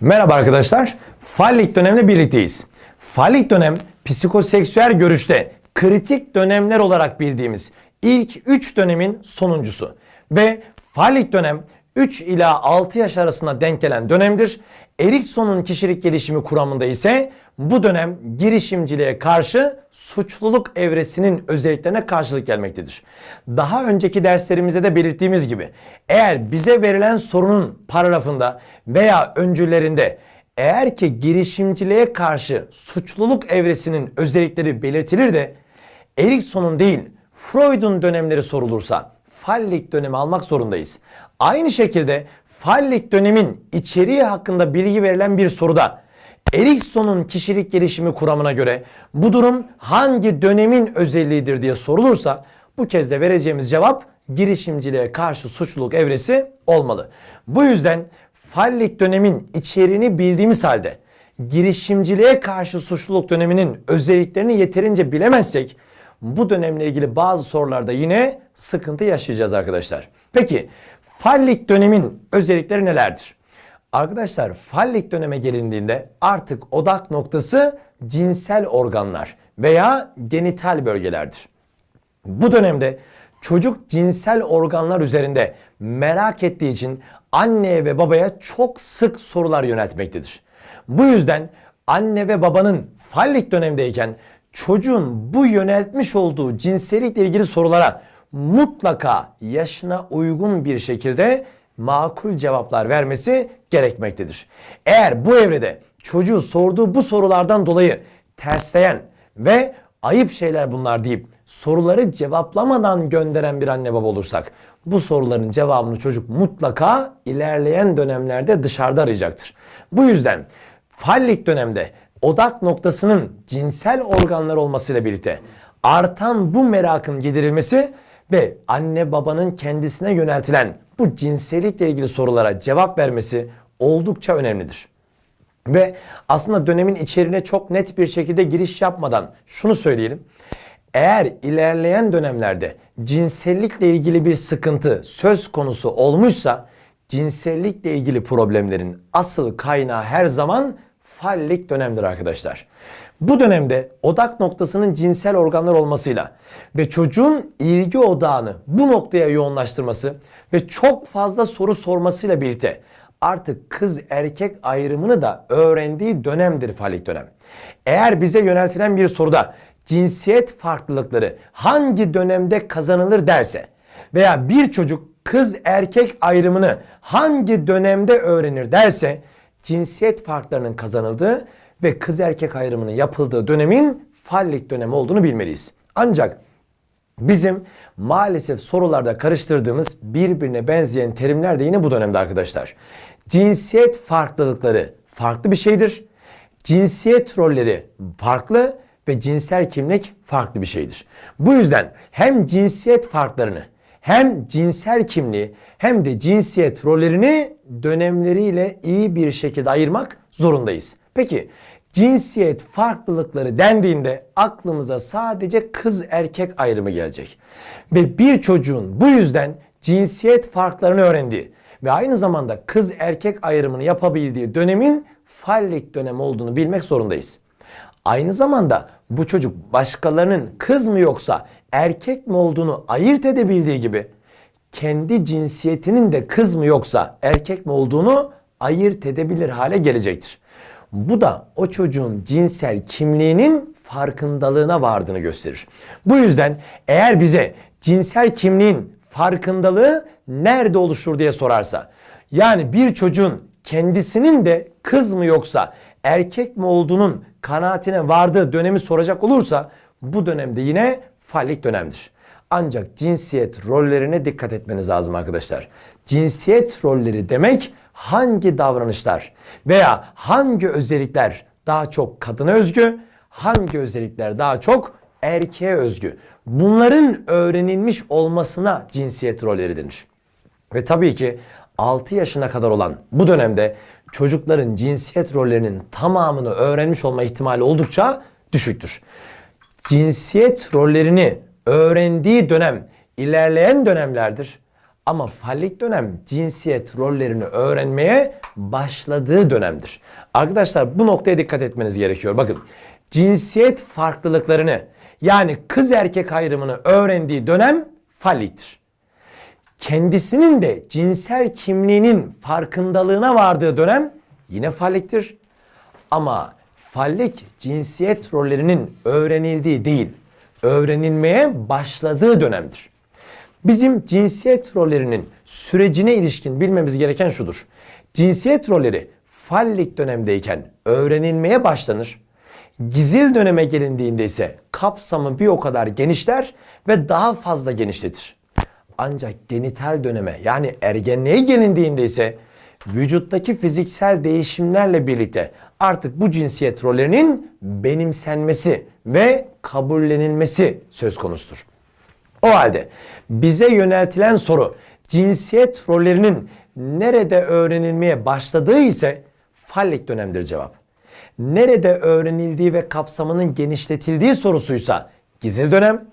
Merhaba arkadaşlar. Fallik dönemle birlikteyiz. Fallik dönem psikoseksüel görüşte kritik dönemler olarak bildiğimiz ilk 3 dönemin sonuncusu. Ve fallik dönem 3 ila 6 yaş arasında denk gelen dönemdir. Erikson'un kişilik gelişimi kuramında ise bu dönem girişimciliğe karşı suçluluk evresinin özelliklerine karşılık gelmektedir. Daha önceki derslerimizde de belirttiğimiz gibi eğer bize verilen sorunun paragrafında veya öncüllerinde eğer ki girişimciliğe karşı suçluluk evresinin özellikleri belirtilir de Erikson'un değil Freud'un dönemleri sorulursa fallik dönemi almak zorundayız. Aynı şekilde fallik dönemin içeriği hakkında bilgi verilen bir soruda Erikson'un kişilik gelişimi kuramına göre bu durum hangi dönemin özelliğidir diye sorulursa bu kez de vereceğimiz cevap girişimciliğe karşı suçluluk evresi olmalı. Bu yüzden fallik dönemin içeriğini bildiğimiz halde girişimciliğe karşı suçluluk döneminin özelliklerini yeterince bilemezsek bu dönemle ilgili bazı sorularda yine sıkıntı yaşayacağız arkadaşlar. Peki fallik dönemin özellikleri nelerdir? Arkadaşlar fallik döneme gelindiğinde artık odak noktası cinsel organlar veya genital bölgelerdir. Bu dönemde çocuk cinsel organlar üzerinde merak ettiği için anneye ve babaya çok sık sorular yöneltmektedir. Bu yüzden anne ve babanın fallik dönemdeyken çocuğun bu yöneltmiş olduğu cinsellikle ilgili sorulara mutlaka yaşına uygun bir şekilde makul cevaplar vermesi gerekmektedir. Eğer bu evrede çocuğu sorduğu bu sorulardan dolayı tersleyen ve ayıp şeyler bunlar deyip soruları cevaplamadan gönderen bir anne baba olursak bu soruların cevabını çocuk mutlaka ilerleyen dönemlerde dışarıda arayacaktır. Bu yüzden fallik dönemde odak noktasının cinsel organlar olmasıyla birlikte artan bu merakın giderilmesi ve anne babanın kendisine yöneltilen bu cinsellikle ilgili sorulara cevap vermesi oldukça önemlidir. Ve aslında dönemin içeriğine çok net bir şekilde giriş yapmadan şunu söyleyelim. Eğer ilerleyen dönemlerde cinsellikle ilgili bir sıkıntı söz konusu olmuşsa cinsellikle ilgili problemlerin asıl kaynağı her zaman fallik dönemdir arkadaşlar. Bu dönemde odak noktasının cinsel organlar olmasıyla ve çocuğun ilgi odağını bu noktaya yoğunlaştırması ve çok fazla soru sormasıyla birlikte artık kız erkek ayrımını da öğrendiği dönemdir fallik dönem. Eğer bize yöneltilen bir soruda cinsiyet farklılıkları hangi dönemde kazanılır derse veya bir çocuk kız erkek ayrımını hangi dönemde öğrenir derse cinsiyet farklarının kazanıldığı ve kız erkek ayrımının yapıldığı dönemin fallik dönemi olduğunu bilmeliyiz. Ancak bizim maalesef sorularda karıştırdığımız birbirine benzeyen terimler de yine bu dönemde arkadaşlar. Cinsiyet farklılıkları farklı bir şeydir. Cinsiyet rolleri farklı ve cinsel kimlik farklı bir şeydir. Bu yüzden hem cinsiyet farklarını hem cinsel kimliği hem de cinsiyet rollerini dönemleriyle iyi bir şekilde ayırmak zorundayız. Peki cinsiyet farklılıkları dendiğinde aklımıza sadece kız erkek ayrımı gelecek. Ve bir çocuğun bu yüzden cinsiyet farklarını öğrendiği ve aynı zamanda kız erkek ayrımını yapabildiği dönemin fallik dönem olduğunu bilmek zorundayız. Aynı zamanda bu çocuk başkalarının kız mı yoksa erkek mi olduğunu ayırt edebildiği gibi kendi cinsiyetinin de kız mı yoksa erkek mi olduğunu ayırt edebilir hale gelecektir. Bu da o çocuğun cinsel kimliğinin farkındalığına vardığını gösterir. Bu yüzden eğer bize cinsel kimliğin farkındalığı nerede oluşur diye sorarsa yani bir çocuğun kendisinin de kız mı yoksa erkek mi olduğunun kanaatine vardığı dönemi soracak olursa bu dönemde yine fallik dönemdir. Ancak cinsiyet rollerine dikkat etmeniz lazım arkadaşlar. Cinsiyet rolleri demek hangi davranışlar veya hangi özellikler daha çok kadına özgü, hangi özellikler daha çok erkeğe özgü. Bunların öğrenilmiş olmasına cinsiyet rolleri denir. Ve tabii ki 6 yaşına kadar olan bu dönemde çocukların cinsiyet rollerinin tamamını öğrenmiş olma ihtimali oldukça düşüktür. Cinsiyet rollerini öğrendiği dönem ilerleyen dönemlerdir. Ama fallik dönem cinsiyet rollerini öğrenmeye başladığı dönemdir. Arkadaşlar bu noktaya dikkat etmeniz gerekiyor. Bakın cinsiyet farklılıklarını yani kız erkek ayrımını öğrendiği dönem falliktir. Kendisinin de cinsel kimliğinin farkındalığına vardığı dönem yine falliktir. Ama fallik cinsiyet rollerinin öğrenildiği değil, öğrenilmeye başladığı dönemdir. Bizim cinsiyet rollerinin sürecine ilişkin bilmemiz gereken şudur. Cinsiyet rolleri fallik dönemdeyken öğrenilmeye başlanır. Gizil döneme gelindiğinde ise kapsamı bir o kadar genişler ve daha fazla genişletir. Ancak genital döneme yani ergenliğe gelindiğinde ise vücuttaki fiziksel değişimlerle birlikte artık bu cinsiyet rollerinin benimsenmesi ve kabullenilmesi söz konusudur. O halde bize yöneltilen soru cinsiyet rollerinin nerede öğrenilmeye başladığı ise fallik dönemdir cevap. Nerede öğrenildiği ve kapsamının genişletildiği sorusuysa gizil dönem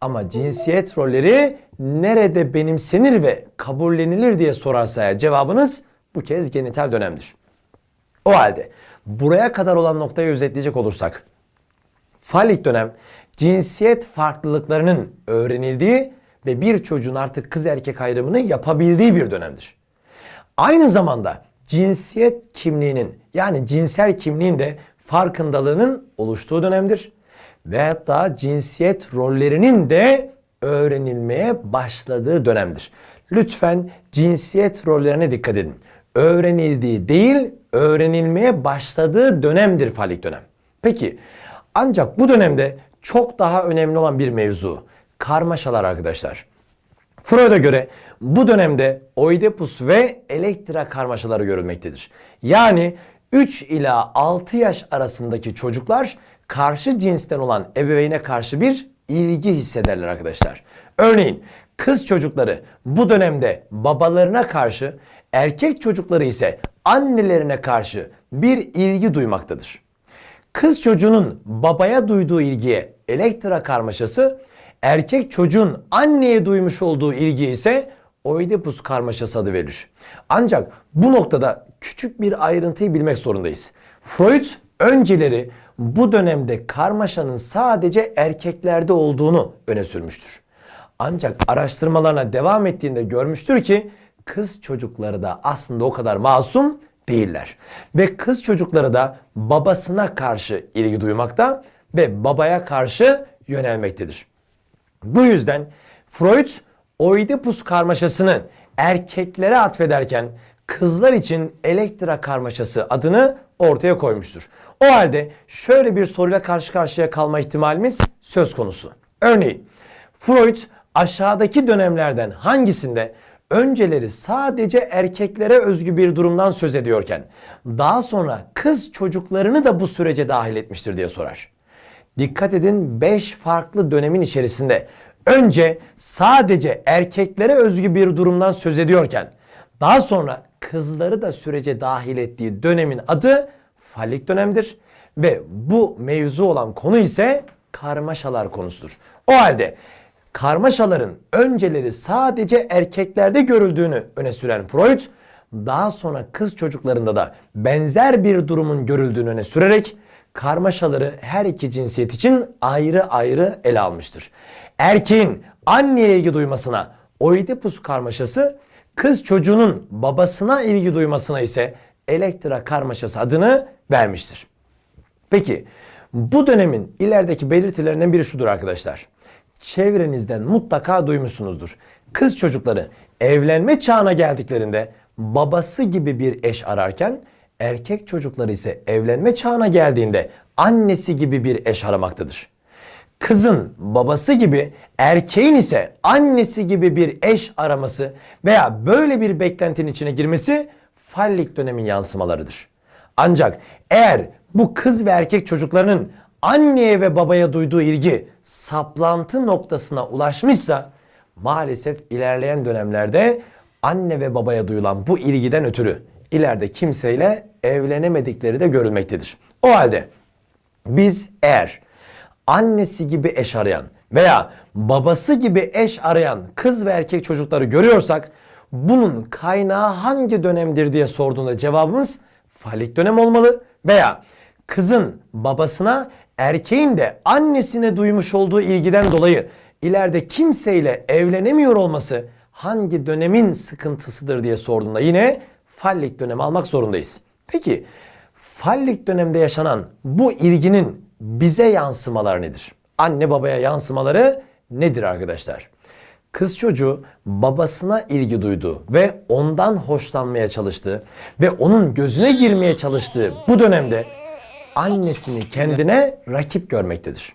ama cinsiyet rolleri nerede benimsenir ve kabullenilir diye sorarsa eğer cevabınız bu kez genital dönemdir. O halde buraya kadar olan noktayı özetleyecek olursak Fallik dönem cinsiyet farklılıklarının öğrenildiği ve bir çocuğun artık kız erkek ayrımını yapabildiği bir dönemdir. Aynı zamanda cinsiyet kimliğinin yani cinsel kimliğin de farkındalığının oluştuğu dönemdir. Ve hatta cinsiyet rollerinin de öğrenilmeye başladığı dönemdir. Lütfen cinsiyet rollerine dikkat edin. Öğrenildiği değil, öğrenilmeye başladığı dönemdir falik dönem. Peki ancak bu dönemde çok daha önemli olan bir mevzu karmaşalar arkadaşlar. Freud'a göre bu dönemde Oedipus ve Elektra karmaşaları görülmektedir. Yani 3 ila 6 yaş arasındaki çocuklar karşı cinsten olan ebeveyne karşı bir ilgi hissederler arkadaşlar. Örneğin kız çocukları bu dönemde babalarına karşı, erkek çocukları ise annelerine karşı bir ilgi duymaktadır. Kız çocuğunun babaya duyduğu ilgiye elektra karmaşası, erkek çocuğun anneye duymuş olduğu ilgi ise Oedipus karmaşası adı verilir. Ancak bu noktada küçük bir ayrıntıyı bilmek zorundayız. Freud önceleri bu dönemde karmaşanın sadece erkeklerde olduğunu öne sürmüştür. Ancak araştırmalarına devam ettiğinde görmüştür ki kız çocukları da aslında o kadar masum değiller. Ve kız çocukları da babasına karşı ilgi duymakta ve babaya karşı yönelmektedir. Bu yüzden Freud Oedipus karmaşasını erkeklere atfederken kızlar için Elektra karmaşası adını ortaya koymuştur. O halde şöyle bir soruyla karşı karşıya kalma ihtimalimiz söz konusu. Örneğin Freud aşağıdaki dönemlerden hangisinde önceleri sadece erkeklere özgü bir durumdan söz ediyorken daha sonra kız çocuklarını da bu sürece dahil etmiştir diye sorar. Dikkat edin 5 farklı dönemin içerisinde önce sadece erkeklere özgü bir durumdan söz ediyorken daha sonra kızları da sürece dahil ettiği dönemin adı fallik dönemdir ve bu mevzu olan konu ise karmaşalar konusudur. O halde karmaşaların önceleri sadece erkeklerde görüldüğünü öne süren Freud, daha sonra kız çocuklarında da benzer bir durumun görüldüğünü öne sürerek karmaşaları her iki cinsiyet için ayrı ayrı ele almıştır. Erkeğin anneye ilgi duymasına Oedipus karmaşası, kız çocuğunun babasına ilgi duymasına ise Elektra karmaşası adını vermiştir. Peki bu dönemin ilerideki belirtilerinden biri şudur arkadaşlar çevrenizden mutlaka duymuşsunuzdur. Kız çocukları evlenme çağına geldiklerinde babası gibi bir eş ararken erkek çocukları ise evlenme çağına geldiğinde annesi gibi bir eş aramaktadır. Kızın babası gibi erkeğin ise annesi gibi bir eş araması veya böyle bir beklentinin içine girmesi fallik dönemin yansımalarıdır. Ancak eğer bu kız ve erkek çocuklarının anneye ve babaya duyduğu ilgi saplantı noktasına ulaşmışsa maalesef ilerleyen dönemlerde anne ve babaya duyulan bu ilgiden ötürü ileride kimseyle evlenemedikleri de görülmektedir. O halde biz eğer annesi gibi eş arayan veya babası gibi eş arayan kız ve erkek çocukları görüyorsak bunun kaynağı hangi dönemdir diye sorduğunda cevabımız falik dönem olmalı veya kızın babasına erkeğin de annesine duymuş olduğu ilgiden dolayı ileride kimseyle evlenemiyor olması hangi dönemin sıkıntısıdır diye sorduğunda yine fallik dönemi almak zorundayız. Peki fallik dönemde yaşanan bu ilginin bize yansımaları nedir? Anne babaya yansımaları nedir arkadaşlar? Kız çocuğu babasına ilgi duyduğu ve ondan hoşlanmaya çalıştığı ve onun gözüne girmeye çalıştığı bu dönemde annesini kendine rakip görmektedir.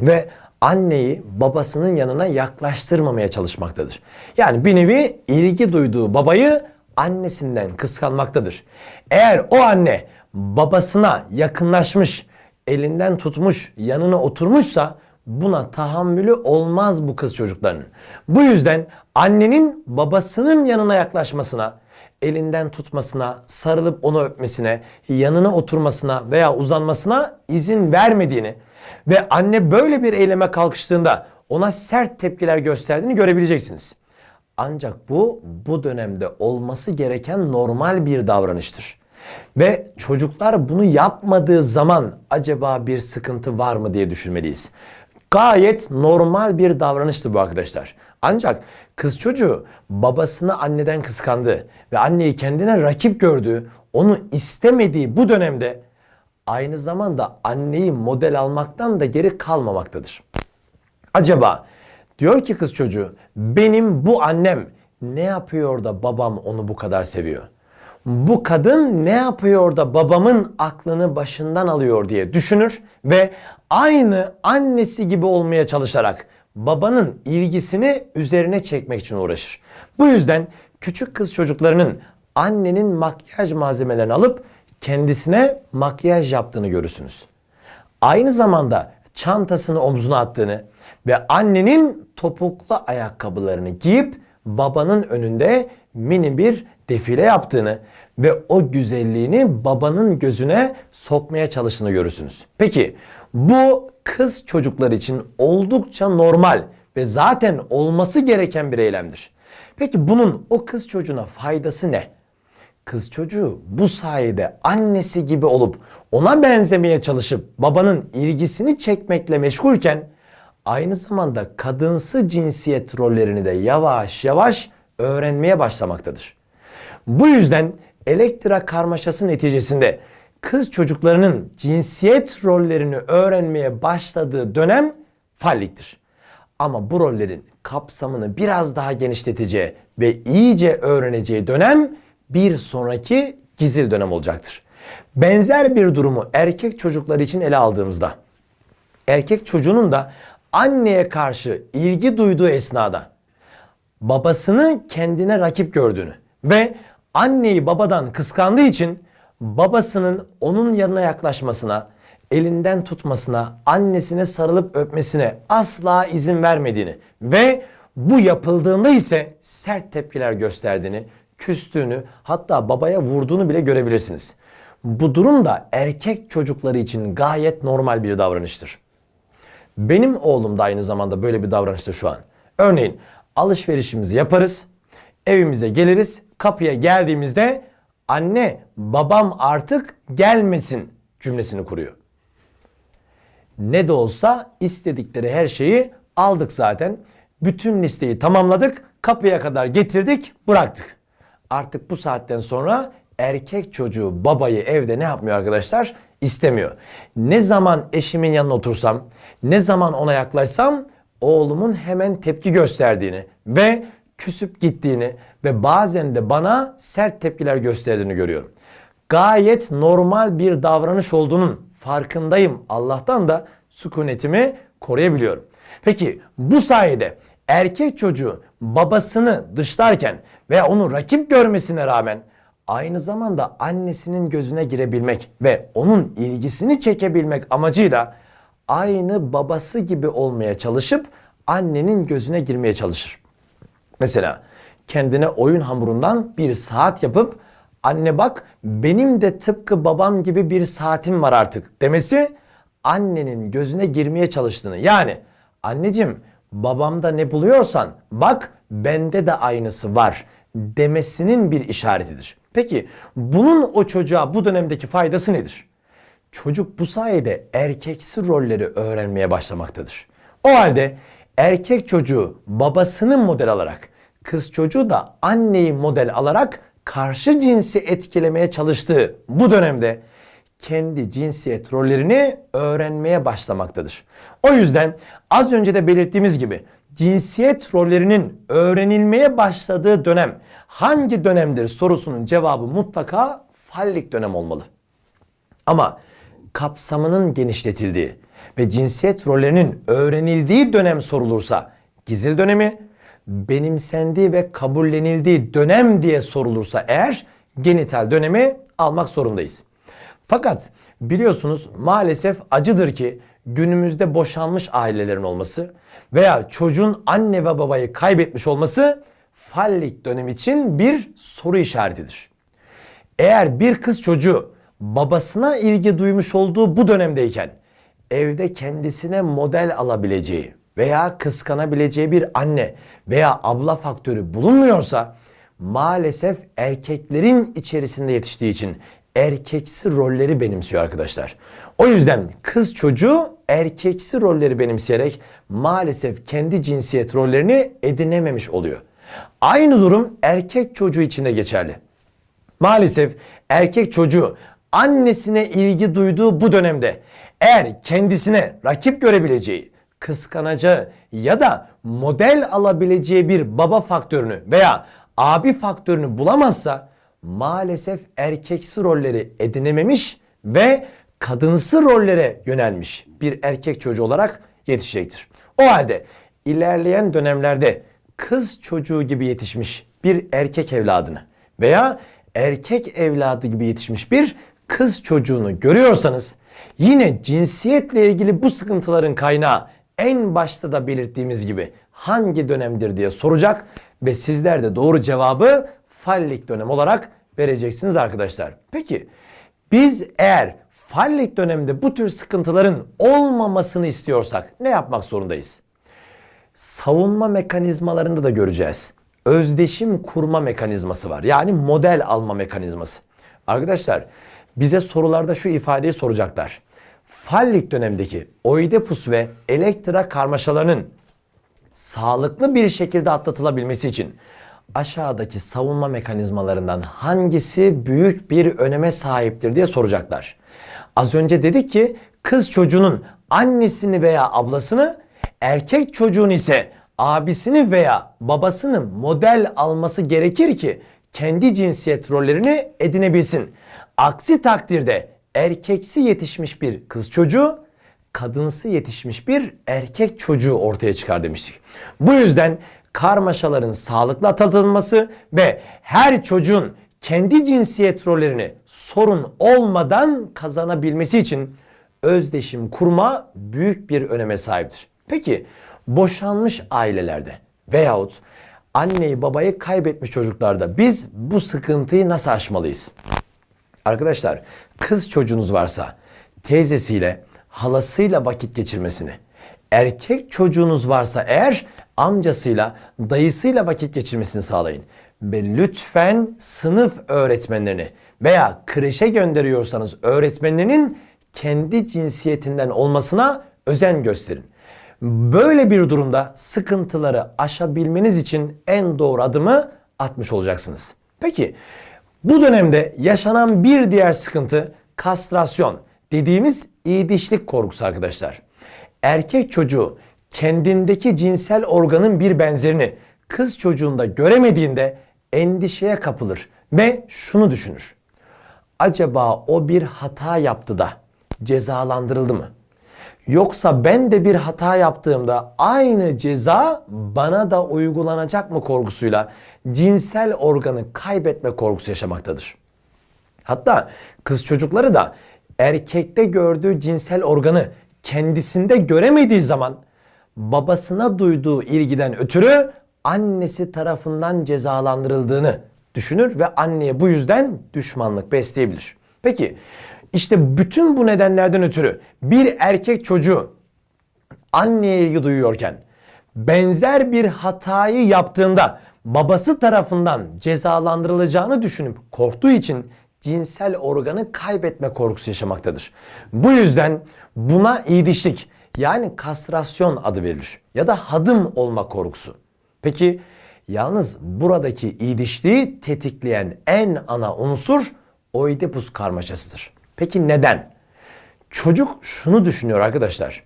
Ve anneyi babasının yanına yaklaştırmamaya çalışmaktadır. Yani bir nevi ilgi duyduğu babayı annesinden kıskanmaktadır. Eğer o anne babasına yakınlaşmış, elinden tutmuş, yanına oturmuşsa buna tahammülü olmaz bu kız çocuklarının. Bu yüzden annenin babasının yanına yaklaşmasına, elinden tutmasına, sarılıp onu öpmesine, yanına oturmasına veya uzanmasına izin vermediğini ve anne böyle bir eyleme kalkıştığında ona sert tepkiler gösterdiğini görebileceksiniz. Ancak bu bu dönemde olması gereken normal bir davranıştır. Ve çocuklar bunu yapmadığı zaman acaba bir sıkıntı var mı diye düşünmeliyiz. Gayet normal bir davranıştı bu arkadaşlar. Ancak kız çocuğu babasını anneden kıskandı ve anneyi kendine rakip gördü, onu istemediği bu dönemde aynı zamanda anneyi model almaktan da geri kalmamaktadır. Acaba diyor ki kız çocuğu benim bu annem ne yapıyor da babam onu bu kadar seviyor? Bu kadın ne yapıyor da babamın aklını başından alıyor diye düşünür ve aynı annesi gibi olmaya çalışarak babanın ilgisini üzerine çekmek için uğraşır. Bu yüzden küçük kız çocuklarının annenin makyaj malzemelerini alıp kendisine makyaj yaptığını görürsünüz. Aynı zamanda çantasını omzuna attığını ve annenin topuklu ayakkabılarını giyip babanın önünde mini bir defile yaptığını ve o güzelliğini babanın gözüne sokmaya çalıştığını görürsünüz. Peki bu kız çocuklar için oldukça normal ve zaten olması gereken bir eylemdir. Peki bunun o kız çocuğuna faydası ne? Kız çocuğu bu sayede annesi gibi olup ona benzemeye çalışıp babanın ilgisini çekmekle meşgulken aynı zamanda kadınsı cinsiyet rollerini de yavaş yavaş öğrenmeye başlamaktadır. Bu yüzden elektra karmaşası neticesinde kız çocuklarının cinsiyet rollerini öğrenmeye başladığı dönem falliktir. Ama bu rollerin kapsamını biraz daha genişleteceği ve iyice öğreneceği dönem bir sonraki gizil dönem olacaktır. Benzer bir durumu erkek çocuklar için ele aldığımızda erkek çocuğunun da anneye karşı ilgi duyduğu esnada babasını kendine rakip gördüğünü ve anneyi babadan kıskandığı için babasının onun yanına yaklaşmasına, elinden tutmasına, annesine sarılıp öpmesine asla izin vermediğini ve bu yapıldığında ise sert tepkiler gösterdiğini, küstüğünü hatta babaya vurduğunu bile görebilirsiniz. Bu durum da erkek çocukları için gayet normal bir davranıştır. Benim oğlum da aynı zamanda böyle bir davranışta şu an. Örneğin alışverişimizi yaparız, evimize geliriz, kapıya geldiğimizde anne babam artık gelmesin cümlesini kuruyor. Ne de olsa istedikleri her şeyi aldık zaten. Bütün listeyi tamamladık, kapıya kadar getirdik, bıraktık. Artık bu saatten sonra erkek çocuğu babayı evde ne yapmıyor arkadaşlar? İstemiyor. Ne zaman eşimin yanına otursam, ne zaman ona yaklaşsam oğlumun hemen tepki gösterdiğini ve küsüp gittiğini ve bazen de bana sert tepkiler gösterdiğini görüyorum. Gayet normal bir davranış olduğunun farkındayım. Allah'tan da sükunetimi koruyabiliyorum. Peki bu sayede erkek çocuğu babasını dışlarken veya onu rakip görmesine rağmen aynı zamanda annesinin gözüne girebilmek ve onun ilgisini çekebilmek amacıyla aynı babası gibi olmaya çalışıp annenin gözüne girmeye çalışır. Mesela kendine oyun hamurundan bir saat yapıp anne bak benim de tıpkı babam gibi bir saatim var artık demesi annenin gözüne girmeye çalıştığını yani anneciğim babamda ne buluyorsan bak bende de aynısı var demesinin bir işaretidir. Peki bunun o çocuğa bu dönemdeki faydası nedir? Çocuk bu sayede erkeksi rolleri öğrenmeye başlamaktadır. O halde erkek çocuğu babasını model alarak, kız çocuğu da anneyi model alarak karşı cinsi etkilemeye çalıştığı bu dönemde kendi cinsiyet rollerini öğrenmeye başlamaktadır. O yüzden az önce de belirttiğimiz gibi cinsiyet rollerinin öğrenilmeye başladığı dönem hangi dönemdir sorusunun cevabı mutlaka fallik dönem olmalı. Ama kapsamının genişletildiği ve cinsiyet rollerinin öğrenildiği dönem sorulursa gizil dönemi, benimsendiği ve kabullenildiği dönem diye sorulursa eğer genital dönemi almak zorundayız. Fakat biliyorsunuz maalesef acıdır ki günümüzde boşanmış ailelerin olması veya çocuğun anne ve babayı kaybetmiş olması fallik dönem için bir soru işaretidir. Eğer bir kız çocuğu babasına ilgi duymuş olduğu bu dönemdeyken evde kendisine model alabileceği veya kıskanabileceği bir anne veya abla faktörü bulunmuyorsa maalesef erkeklerin içerisinde yetiştiği için erkeksi rolleri benimsiyor arkadaşlar. O yüzden kız çocuğu erkeksi rolleri benimseyerek maalesef kendi cinsiyet rollerini edinememiş oluyor. Aynı durum erkek çocuğu için de geçerli. Maalesef erkek çocuğu annesine ilgi duyduğu bu dönemde eğer kendisine rakip görebileceği, kıskanacağı ya da model alabileceği bir baba faktörünü veya abi faktörünü bulamazsa maalesef erkeksi rolleri edinememiş ve kadınsı rollere yönelmiş bir erkek çocuğu olarak yetişecektir. O halde ilerleyen dönemlerde kız çocuğu gibi yetişmiş bir erkek evladını veya erkek evladı gibi yetişmiş bir kız çocuğunu görüyorsanız yine cinsiyetle ilgili bu sıkıntıların kaynağı en başta da belirttiğimiz gibi hangi dönemdir diye soracak ve sizler de doğru cevabı fallik dönem olarak vereceksiniz arkadaşlar. Peki biz eğer fallik dönemde bu tür sıkıntıların olmamasını istiyorsak ne yapmak zorundayız? savunma mekanizmalarında da göreceğiz. Özdeşim kurma mekanizması var. Yani model alma mekanizması. Arkadaşlar bize sorularda şu ifadeyi soracaklar. Fallik dönemdeki Oidipus ve Elektra karmaşalarının sağlıklı bir şekilde atlatılabilmesi için aşağıdaki savunma mekanizmalarından hangisi büyük bir öneme sahiptir diye soracaklar. Az önce dedik ki kız çocuğunun annesini veya ablasını erkek çocuğun ise abisini veya babasını model alması gerekir ki kendi cinsiyet rollerini edinebilsin. Aksi takdirde erkeksi yetişmiş bir kız çocuğu kadınsı yetişmiş bir erkek çocuğu ortaya çıkar demiştik. Bu yüzden karmaşaların sağlıklı atlatılması ve her çocuğun kendi cinsiyet rollerini sorun olmadan kazanabilmesi için özdeşim kurma büyük bir öneme sahiptir. Peki boşanmış ailelerde veyahut anneyi babayı kaybetmiş çocuklarda biz bu sıkıntıyı nasıl aşmalıyız? Arkadaşlar kız çocuğunuz varsa teyzesiyle halasıyla vakit geçirmesini, erkek çocuğunuz varsa eğer amcasıyla dayısıyla vakit geçirmesini sağlayın. Ve lütfen sınıf öğretmenlerini veya kreşe gönderiyorsanız öğretmenlerinin kendi cinsiyetinden olmasına özen gösterin. Böyle bir durumda sıkıntıları aşabilmeniz için en doğru adımı atmış olacaksınız. Peki bu dönemde yaşanan bir diğer sıkıntı kastrasyon dediğimiz iyi dişlik korkusu arkadaşlar. Erkek çocuğu kendindeki cinsel organın bir benzerini kız çocuğunda göremediğinde endişeye kapılır ve şunu düşünür. Acaba o bir hata yaptı da cezalandırıldı mı? Yoksa ben de bir hata yaptığımda aynı ceza bana da uygulanacak mı korkusuyla cinsel organı kaybetme korkusu yaşamaktadır. Hatta kız çocukları da erkekte gördüğü cinsel organı kendisinde göremediği zaman babasına duyduğu ilgiden ötürü annesi tarafından cezalandırıldığını düşünür ve anneye bu yüzden düşmanlık besleyebilir. Peki işte bütün bu nedenlerden ötürü bir erkek çocuğu anneye ilgi duyuyorken benzer bir hatayı yaptığında babası tarafından cezalandırılacağını düşünüp korktuğu için cinsel organı kaybetme korkusu yaşamaktadır. Bu yüzden buna iyidişlik yani kastrasyon adı verilir ya da hadım olma korkusu. Peki yalnız buradaki iyidişliği tetikleyen en ana unsur Oedipus karmaşasıdır. Peki neden? Çocuk şunu düşünüyor arkadaşlar.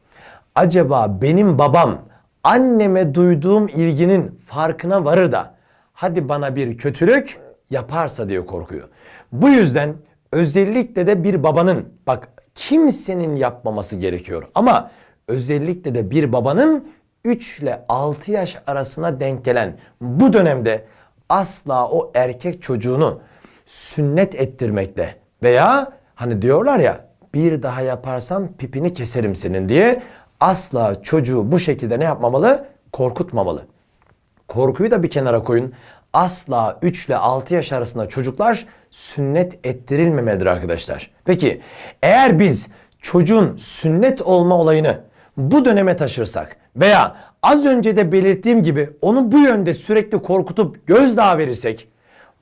Acaba benim babam anneme duyduğum ilginin farkına varır da hadi bana bir kötülük yaparsa diye korkuyor. Bu yüzden özellikle de bir babanın bak kimsenin yapmaması gerekiyor ama özellikle de bir babanın 3 ile 6 yaş arasına denk gelen bu dönemde asla o erkek çocuğunu sünnet ettirmekle veya hani diyorlar ya bir daha yaparsan pipini keserim senin diye asla çocuğu bu şekilde ne yapmamalı? Korkutmamalı. Korkuyu da bir kenara koyun. Asla 3 ile 6 yaş arasında çocuklar sünnet ettirilmemelidir arkadaşlar. Peki eğer biz çocuğun sünnet olma olayını bu döneme taşırsak veya az önce de belirttiğim gibi onu bu yönde sürekli korkutup gözdağı verirsek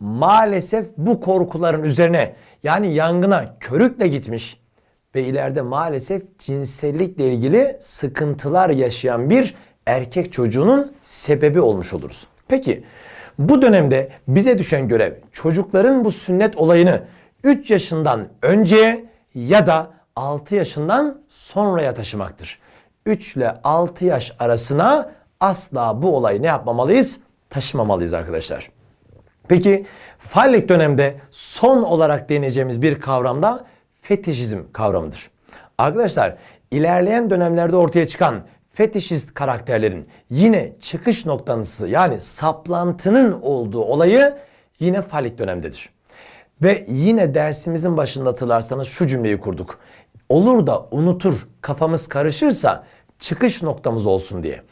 maalesef bu korkuların üzerine yani yangına körükle gitmiş ve ileride maalesef cinsellikle ilgili sıkıntılar yaşayan bir erkek çocuğunun sebebi olmuş oluruz. Peki bu dönemde bize düşen görev çocukların bu sünnet olayını 3 yaşından önceye ya da 6 yaşından sonraya taşımaktır. 3 ile 6 yaş arasına asla bu olayı ne yapmamalıyız? Taşımamalıyız arkadaşlar. Peki fallik dönemde son olarak deneyeceğimiz bir kavram da fetişizm kavramıdır. Arkadaşlar ilerleyen dönemlerde ortaya çıkan fetişist karakterlerin yine çıkış noktası yani saplantının olduğu olayı yine fallik dönemdedir. Ve yine dersimizin başında hatırlarsanız şu cümleyi kurduk. Olur da unutur kafamız karışırsa çıkış noktamız olsun diye.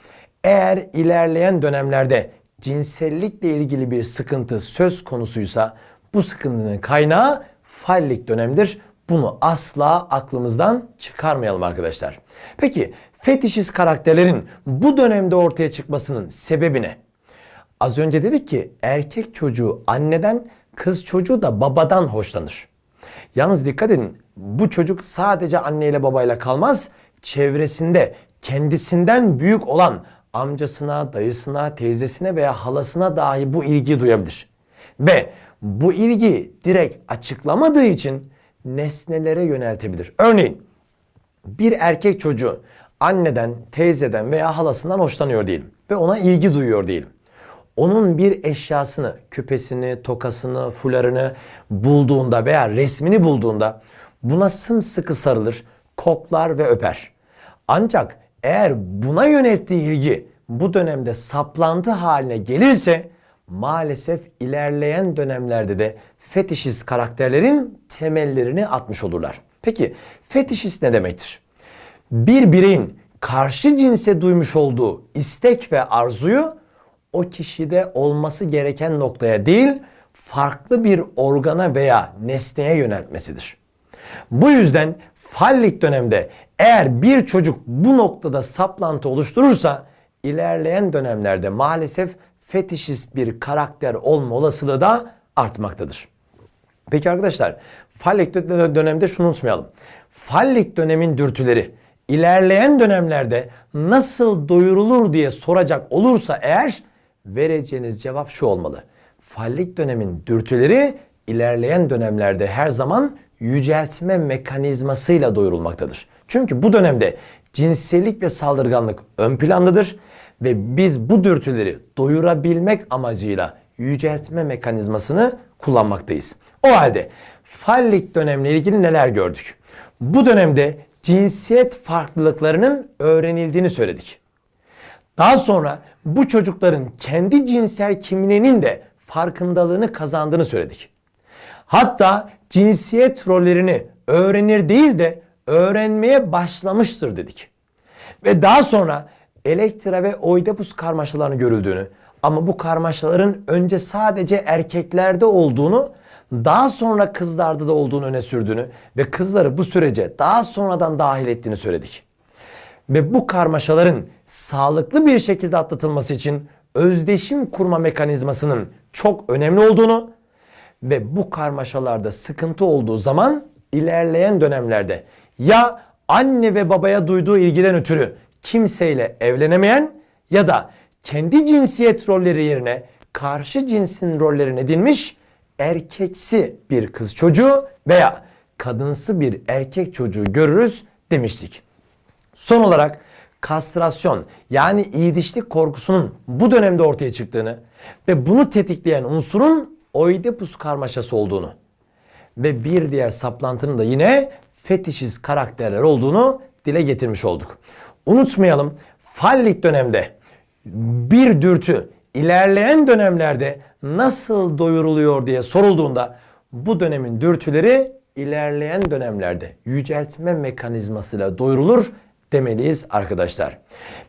Eğer ilerleyen dönemlerde cinsellikle ilgili bir sıkıntı söz konusuysa bu sıkıntının kaynağı fallik dönemdir. Bunu asla aklımızdan çıkarmayalım arkadaşlar. Peki fetişist karakterlerin bu dönemde ortaya çıkmasının sebebi ne? Az önce dedik ki erkek çocuğu anneden, kız çocuğu da babadan hoşlanır. Yalnız dikkat edin bu çocuk sadece anneyle babayla kalmaz. Çevresinde kendisinden büyük olan amcasına, dayısına, teyzesine veya halasına dahi bu ilgi duyabilir. Ve bu ilgi direkt açıklamadığı için nesnelere yöneltebilir. Örneğin bir erkek çocuğu anneden, teyzeden veya halasından hoşlanıyor diyelim ve ona ilgi duyuyor diyelim. Onun bir eşyasını, küpesini, tokasını, fularını bulduğunda veya resmini bulduğunda buna sımsıkı sarılır, koklar ve öper. Ancak eğer buna yönelttiği ilgi bu dönemde saplantı haline gelirse maalesef ilerleyen dönemlerde de fetişist karakterlerin temellerini atmış olurlar. Peki fetişist ne demektir? Bir bireyin karşı cinse duymuş olduğu istek ve arzuyu o kişide olması gereken noktaya değil farklı bir organa veya nesneye yöneltmesidir. Bu yüzden fallik dönemde eğer bir çocuk bu noktada saplantı oluşturursa ilerleyen dönemlerde maalesef fetişist bir karakter olma olasılığı da artmaktadır. Peki arkadaşlar fallik dönemde şunu unutmayalım. Fallik dönemin dürtüleri ilerleyen dönemlerde nasıl doyurulur diye soracak olursa eğer vereceğiniz cevap şu olmalı. Fallik dönemin dürtüleri ilerleyen dönemlerde her zaman yüceltme mekanizmasıyla doyurulmaktadır. Çünkü bu dönemde cinsellik ve saldırganlık ön plandadır ve biz bu dürtüleri doyurabilmek amacıyla yüceltme mekanizmasını kullanmaktayız. O halde fallik dönemle ilgili neler gördük? Bu dönemde cinsiyet farklılıklarının öğrenildiğini söyledik. Daha sonra bu çocukların kendi cinsel kimliğinin de farkındalığını kazandığını söyledik. Hatta cinsiyet rollerini öğrenir değil de öğrenmeye başlamıştır dedik. Ve daha sonra Elektra ve Oidipus karmaşalarını görüldüğünü ama bu karmaşaların önce sadece erkeklerde olduğunu daha sonra kızlarda da olduğunu öne sürdüğünü ve kızları bu sürece daha sonradan dahil ettiğini söyledik. Ve bu karmaşaların sağlıklı bir şekilde atlatılması için özdeşim kurma mekanizmasının çok önemli olduğunu ve bu karmaşalarda sıkıntı olduğu zaman ilerleyen dönemlerde ya anne ve babaya duyduğu ilgiden ötürü kimseyle evlenemeyen ya da kendi cinsiyet rolleri yerine karşı cinsin rollerini edinmiş erkeksi bir kız çocuğu veya kadınsı bir erkek çocuğu görürüz demiştik. Son olarak kastrasyon yani iyidişlik korkusunun bu dönemde ortaya çıktığını ve bunu tetikleyen unsurun Oedipus karmaşası olduğunu ve bir diğer saplantının da yine fetişist karakterler olduğunu dile getirmiş olduk. Unutmayalım fallik dönemde bir dürtü ilerleyen dönemlerde nasıl doyuruluyor diye sorulduğunda bu dönemin dürtüleri ilerleyen dönemlerde yüceltme mekanizmasıyla doyurulur demeliyiz arkadaşlar.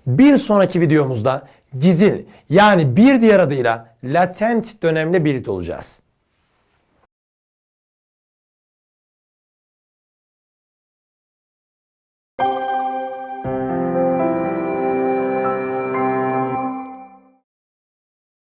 Bir sonraki videomuzda gizil yani bir diğer adıyla latent dönemle birlikte olacağız.